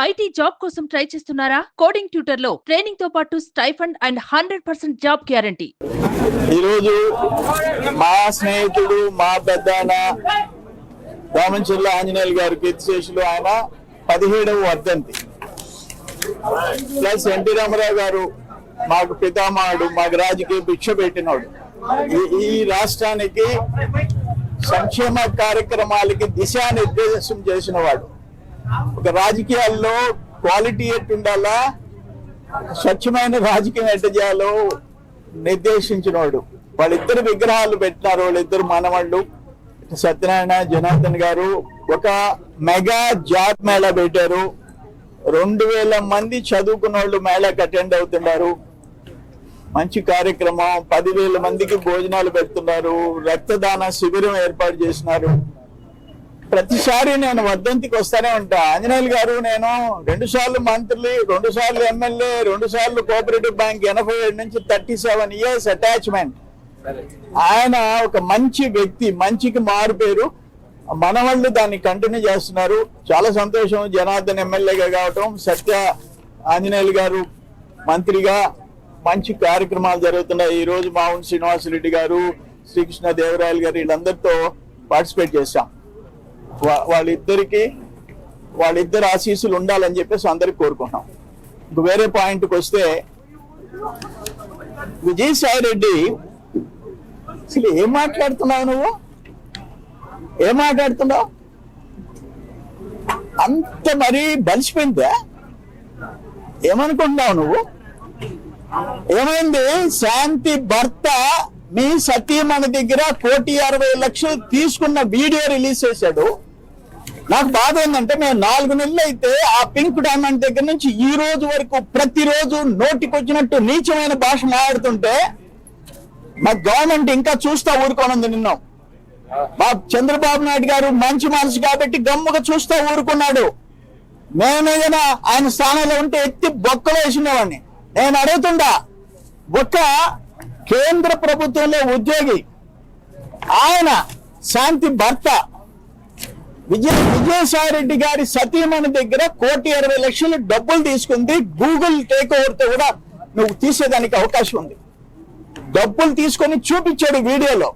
IT job కోసం try చేస్తున్నారా? Coding ట్యూటర్లో ట్రైనింగ్తో పాటు stipend and hundred percent job guarantee. ఈరోజు మా స్నేహితుడు మా పెద్దాయన రామంచెల్ల ఆంజనేయులు గారి కీర్తిశేషులు ఆయన పదిహేడవ వర్ధంతి. ప్లస్ ఎన్టీ రామారావు గారు మాకు పితామహుడు మాకు రాజకీయ భిక్ష పెట్టినాడు. ఈ- ఈ రాష్ట్రానికి సంక్షేమ కార్యక్రమాలకి దిశానిర్దేశం చేసిన వాడు. ఒక రాజకీయాల్లో క్వాలిటీ ఎట్టు ఉండాలా? స్వచ్ఛమైన రాజకీయం ఎట్ట చేయాలో నిర్దేశించినోడు. వాళ్ళిద్దరు విగ్రహాలు పెట్టినారు వాళ్ళిద్దరు మనవాళ్ళు. సత్యనారాయణ జనార్దన్ గారు ఒక మెగా జాబ్ మేళా పెట్టారు. రెండు వేల మంది చదువుకున్న వాళ్ళు మేళాకి అటెండ్ అవుతున్నారు. మంచి కార్యక్రమం. పదివేల మందికి భోజనాలు పెడుతున్నారు. రక్తదాన శిబిరం ఏర్పాటు చేసినారు. ప్రతిసారి నేను వర్ధంతికి వస్తానే ఉంటా. ఆంజనేయులు గారు నేను రెండు సార్లు మంత్రి రెండు సార్లు ఎమ్మెల్యే రెండు సార్లు కోఆపరేటివ్ బ్యాంక్ ఎనభై ఏడు నుంచి థర్టీ సెవెన్ ఇయర్స్ అటాచ్మెంట్. ఆయన ఒక మంచి వ్యక్తి మంచికి మారు పేరు. మనవాళ్ళు దాన్ని కంటిన్యూ చేస్తున్నారు. చాలా సంతోషం జనార్దన్ ఎమ్మెల్యేగా కావటం సత్య ఆంజనేయులు గారు మంత్రిగా మంచి కార్యక్రమాలు జరుగుతున్నాయి. ఈ రోజు మావున్ శ్రీనివాసరెడ్డి గారు శ్రీకృష్ణ దేవరాయలు గారు వీళ్ళందరితో పార్టిసిపేట్ చేశాం. వాళ్ళిద్దరికి వాళ్ళిద్దరు ఆశీస్సులు ఉండాలని చెప్పేసి అందరికి కోరుకుంటున్నాం. ఇంక వేరే పాయింట్కి వస్తే విజయసాయి రెడ్డి అసలు ఏం మాట్లాడుతున్నావు నువ్వు? ఏం మాట్లాడుతున్నావు? అంత మరీ బలిసిపోయిందా? ఏమనుకుంటున్నావు నువ్వు? ఏమైంది? శాంతి భర్త మీ సతీమణి దగ్గర కోటి అరవై లక్షలు తీసుకున్న వీడియో రిలీజ్ చేశాడు. నాకు బాధ ఏంటంటే మేము నాలుగు నెలలు అయితే ఆ పింక్ డైమండ్ దగ్గర నుంచి ఈ రోజు వరకు ప్రతిరోజు నోటికొచ్చినట్టు నీచమైన భాష మాట్లాడుతుంటే మా గవర్నమెంట్ ఇంకా చూస్తా ఊరుకోనుంది నిన్న. మా చంద్రబాబు నాయుడు గారు మంచి మనసు కాబట్టి గమ్ముగా చూస్తా ఊరుకున్నాడు. నేనేదైనా ఆయన స్థానంలో ఉంటే ఎత్తి బొక్కలో వేసినవాడిని నేను అడుగుతుండా ఒక కేంద్ర ప్రభుత్వంలో ఉద్యోగి ఆయన శాంతి భర్త విజయ విజయసాయి రెడ్డి గారి సతీమణి దగ్గర కోటి ఇరవై లక్షలు డబ్బులు తీసుకుంది గూగుల్ టేక్ ఓవర్తో కూడా నువ్వు తీసేదానికి అవకాశం ఉంది. డబ్బులు తీసుకొని చూపించాడు వీడియోలో.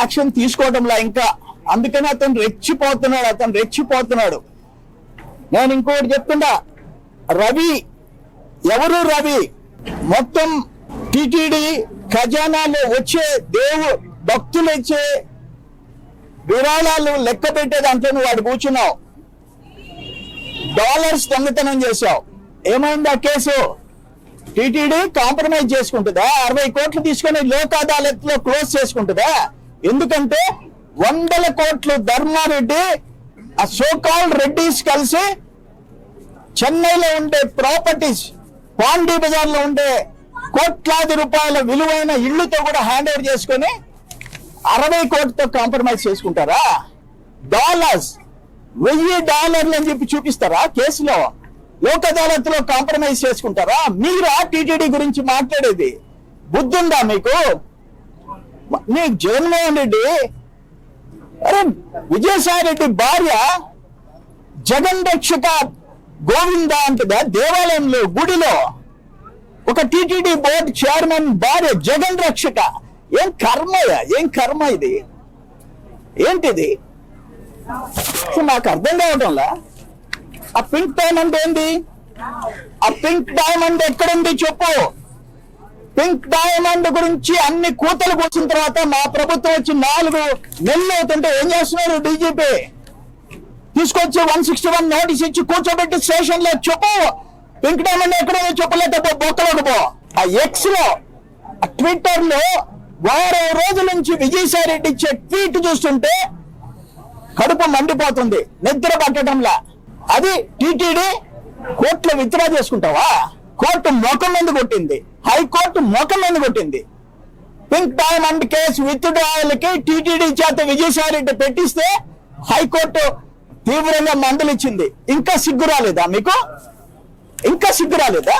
యాక్షన్ తీసుకోవడంలా ఇంకా. అందుకని అతను రెచ్చిపోతున్నాడు అతను రెచ్చిపోతున్నాడు. నేను ఇంకోటి చెప్తుండా రవి ఎవరు రవి? మొత్తం టిటిడి ఖజానాలో వచ్చే దేవు భక్తులు ఇచ్చే విరాళాలు లెక్క పెట్టే దాంట్లో నువ్వు వాడు కూర్చున్నావు. డాలర్స్ దొంగతనం చేశావు. ఏమైంది ఆ కేసు? TTD compromise చేసుకుంటుందా? అరవై కోట్లు తీసుకొని లోక్ అదాలత్లో క్లోజ్ చేసుకుంటుందా? ఎందుకంటే వందల కోట్లు ధర్మారెడ్డి ఆ సోకాల్ రెడ్డిస్ కలిసి చెన్నైలో ఉండే ప్రాపర్టీస్ పాండీ బజార్లో ఉండే కోట్లాది రూపాయల విలువైన ఇళ్ళతో కూడా హ్యాండ్ ఓవర్ చేసుకొని అరవై కోట్లతో కాంప్రమైజ్ చేసుకుంటారా? డాలర్స్. వెయ్యి డాలర్లు అని చెప్పి చూపిస్తారా కేసులో? లోక్ అదాలత్లో కాంప్రమైజ్ చేసుకుంటారా? మీరా టీటీడీ గురించి మాట్లాడేది బుద్ధుందా మీకు? మీకు జగన్మోహన్ రెడ్డి అరే విజయసాయి రెడ్డి భార్య జగన్ రక్షక గోవింద అంటదా? దేవాలయంలో గుడిలో. ఒక టీటీడీ బోర్డు చైర్మన్ భార్య జగన్ రక్షక. ఏం కర్మయా ఏం కర్మ ఇది? ఏంటిది? మాకు నాకు అర్థం కావటంలా? ఆ పింక్ డైమండ్ ఏంది? ఆ పింక్ డైమండ్ ఎక్కడుంది చెప్పు. పింక్ డైమండ్ గురించి అన్ని కూతలు కూర్చిన తర్వాత మా ప్రభుత్వం వచ్చి నాలుగు నెలలు అవుతుంటే ఏం చేస్తున్నారు డీజీపీ తీసుకొచ్చి వన్ సిక్స్టీ వన్ నోటీస్ ఇచ్చి కూర్చోబెట్టి స్టేషన్లో చెప్పు. పింక్ డైమండ్ ఎక్కడ చెప్పలేకపో బొక్కలోకి పో. ఆ ఎక్స్లో ఆ ట్విట్టర్లో వారం రోజుల నుంచి విజయసాయి రెడ్డి ఇచ్చే ట్వీట్ చూస్తుంటే కడుపు మండిపోతుంది నిద్ర పట్టడంలా. అది టీటీడీ కోర్టులో విత్డ్రా చేసుకుంటావా? కోర్టు మొఖం మీద కొట్టింది హైకోర్టు మొఖం మీద కొట్టింది. పింక్ డైమండ్ కేసు విత్డ్రాయల్కి టీటీడీ చేత విజయసాయి రెడ్డి పెట్టిస్తే హైకోర్టు తీవ్రంగా మందలిచ్చింది. ఇంకా సిగ్గు రాలేదా మీకు? ఇంకా సిగ్గు రాలేదా?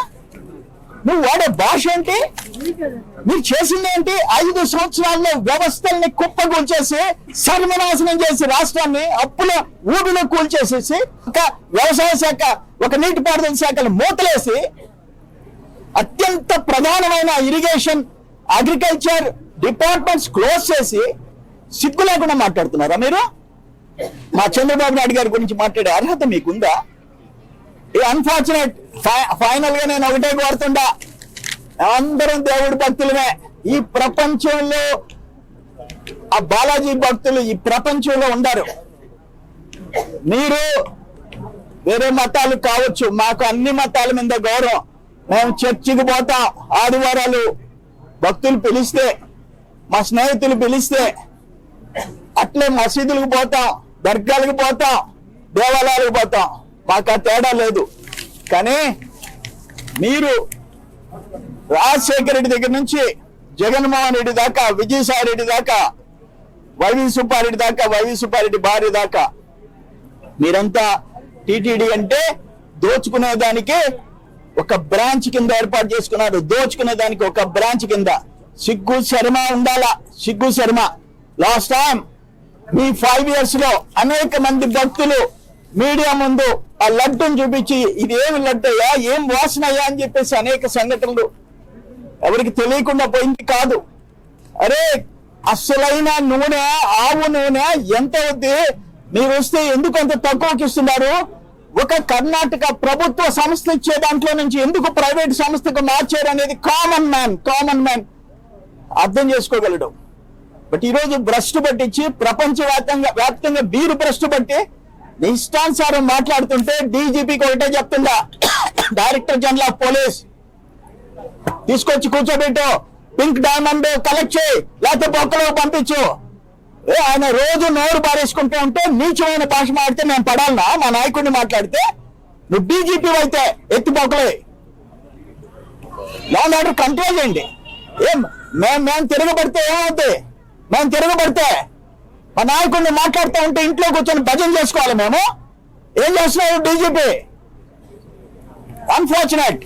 నువ్వు వాడే భాష ఏంటి? మీరు చేసింది ఏంటి? ఐదు సంవత్సరాల్లో వ్యవస్థల్ని కుప్పగూల్చేసి సర్వనాశనం చేసి రాష్ట్రాన్ని అప్పుల ఊబిలో కూల్చేసేసి ఒక వ్యవసాయ శాఖ ఒక నీటిపారుదల శాఖను మూతలేసి అత్యంత ప్రధానమైన ఇరిగేషన్ అగ్రికల్చర్ డిపార్ట్మెంట్స్ క్లోజ్ చేసి సిగ్గు లేకుండా మాట్లాడుతున్నారా మీరు? మా చంద్రబాబు నాయుడు గారి గురించి మాట్లాడే అర్హత మీకుందా? ఈ అన్ఫార్చునేట్ ఫైనల్గా నేను ఒకటే కోరుతుండా. అందరం దేవుడి భక్తులమే. ఈ ప్రపంచంలో ఆ బాలాజీ భక్తులు ఈ ప్రపంచంలో ఉండరు. మీరు వేరే మతాలు కావచ్చు మాకు అన్ని మతాల మీద గౌరవం. మేము చర్చికి పోతాం ఆదివారాలు భక్తులు పిలిస్తే మా స్నేహితులు పిలిస్తే అట్లే మసీదులకు పోతాం దర్గాలకు పోతాం దేవాలయాలకు పోతాం. మాకు తేడా లేదు. కానీ మీరు రాజశేఖర రెడ్డి దగ్గర నుంచి జగన్మోహన్ రెడ్డి దాకా విజయసాయి రెడ్డి దాకా వైవి సుబ్బారెడ్డి దాకా వైవి సుబ్బారెడ్డి భార్య దాకా మీరంతా టీటీడీ అంటే దోచుకునే దానికి ఒక బ్రాంచ్ కింద ఏర్పాటు చేసుకున్నారు. దోచుకునే దానికి ఒక బ్రాంచ్ కింద. సిగ్గు శర్మ ఉండాలా? సిగ్గు శర్మ. లాస్ట్ టైం మీ ఫైవ్ ఇయర్స్లో అనేక మంది భక్తులు మీడియా ముందు ఆ లడ్డును చూపించి ఇది ఏమి లడ్డయ్యా? ఏం వాసన అయ్యా అని చెప్పేసి అనేక సంఘటనలు ఎవరికి తెలియకుండా పోయింది కాదు. అరే అసలైన నూనె ఆవు నూనె ఎంత ఉంది? మీరు వస్తే ఎందుకు అంత తక్కువకి ఇస్తున్నారు? ఒక కర్ణాటక ప్రభుత్వ సంస్థ ఇచ్చే దాంట్లో నుంచి ఎందుకు ప్రైవేట్ సంస్థకు మార్చారు అనేది కామన్ మ్యాన్ కామన్ మ్యాన్ అర్థం చేసుకోగలడు. బట్ ఈరోజు భ్రష్టు పట్టించి ప్రపంచ వ్యాప్తంగా వ్యాప్తంగా బీరు భ్రష్టు పట్టి ఇష్టానుసారం మాట్లాడుతుంటే డీజీపీకి ఒకటే చెప్తుందా? Director general of police. తీసుకొచ్చి కూర్చోబెట్టు. పింక్ డైమండ్ కలెక్ట్ చేయి. లేకపోతే బొక్కలో పంపించు. ఏ ఆయన రోజు నోరు పారేసుకుంటూ ఉంటే నీచమైన భాష మాడితే మేము పడాలనా? మా నాయకుడిని మాట్లాడితే? నువ్వు డీజీపీ అయితే ఎత్తి బొక్కలే లా అండ్ ఆర్డర్ కంట్రోల్ చేయండి. ఏం మేము మేము తిరగబడితే ఏమవుతుంది మేము తిరగబడితే మా నాయకుడిని మాట్లాడుతూ ఉంటే ఇంట్లో కూర్చొని భజన చేసుకోవాలి మేము. ఏం చేస్తున్నారు డీజీపీ? అన్ఫార్చునేట్